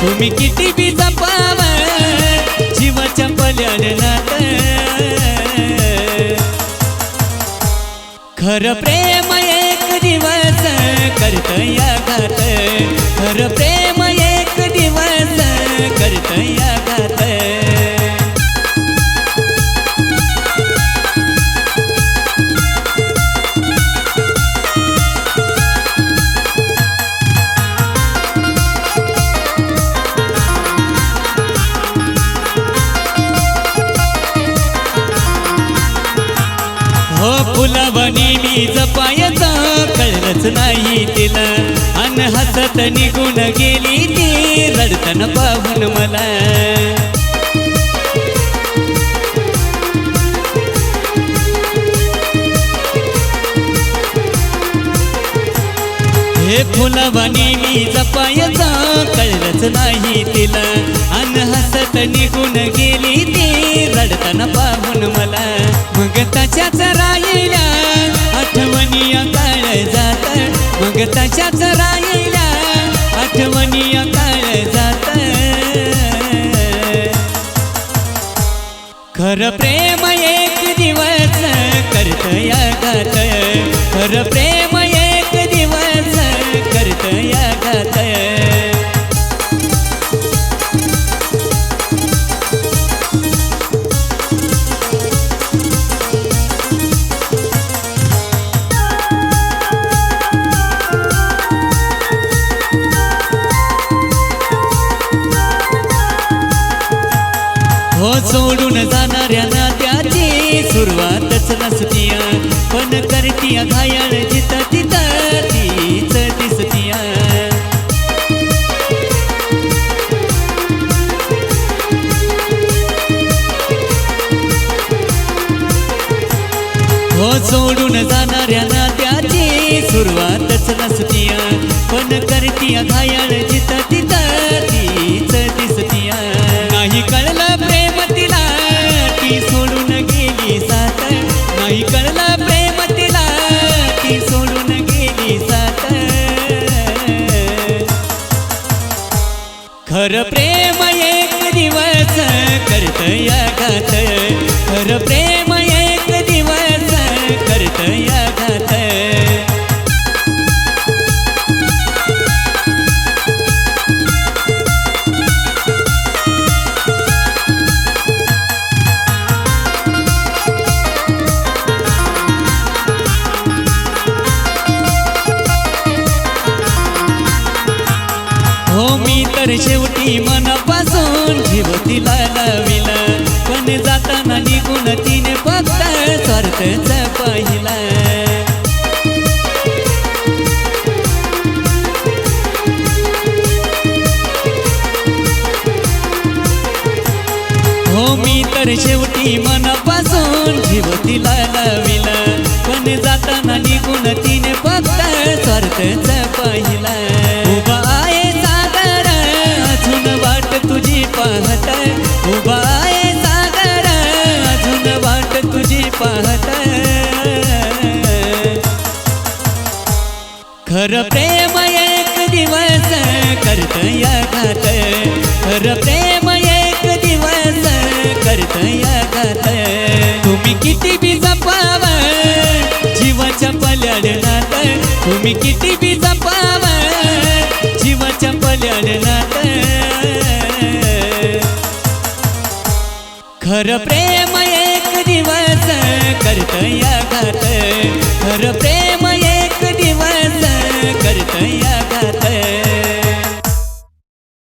तुम्ही किती बी जपाव जीवाच्या पल्याड नात खरं प्रेम एक दिवस करत या गात खर प्रेम एक दिवस करत या गात हो फुलावणी मी जपायचा कळलंच नाही तिला. अन हसत निघून गेली ती रडतन पाहून मला. हे फुलावानी मी जपायचा कळलंच नाही तिला. अन हसत निघून गेली ती रडतन पाहून मला. मग त्याच्याच राहिल्या आठवणी काळ जात. खरं प्रेम एक दिवस करत या घात खरं प्रेम एक दिवस करत या हो सोडून जाणाऱ्या नात्याची सुरुवातच नसतीया. पण करतीया घायाळ जिथं तिथं तीच दिसतीया. हो सोडून जाणाऱ्या नात्याची सुरुवातच नसतीया. पण करतीया घायाळ जिथं तिथं खर प्रेम एक दिवस करत या घात खरं प्रेम एक दिवस करत या घात तर शेवटी मनापासून जीव तिला लाविला पण जाताना निघून तिने फक्त स्वार्थच पाहिला. हो मी तर शेवटी मनापासून जीव तिला लाविला पण जाताना निघून तिने फक्त स्वार्थच तुझी पाहत उभाय सागर अजून वाट तुझी पाहत खर प्रेम एक दिवस करत या घात. खर प्रेम एक दिवस करत या घात. तुम्ही किती बी जपाव जीवाच्या पल्याड नात. तुम्ही किती बी खर प्रेम एक दिवस करत या खर प्रेम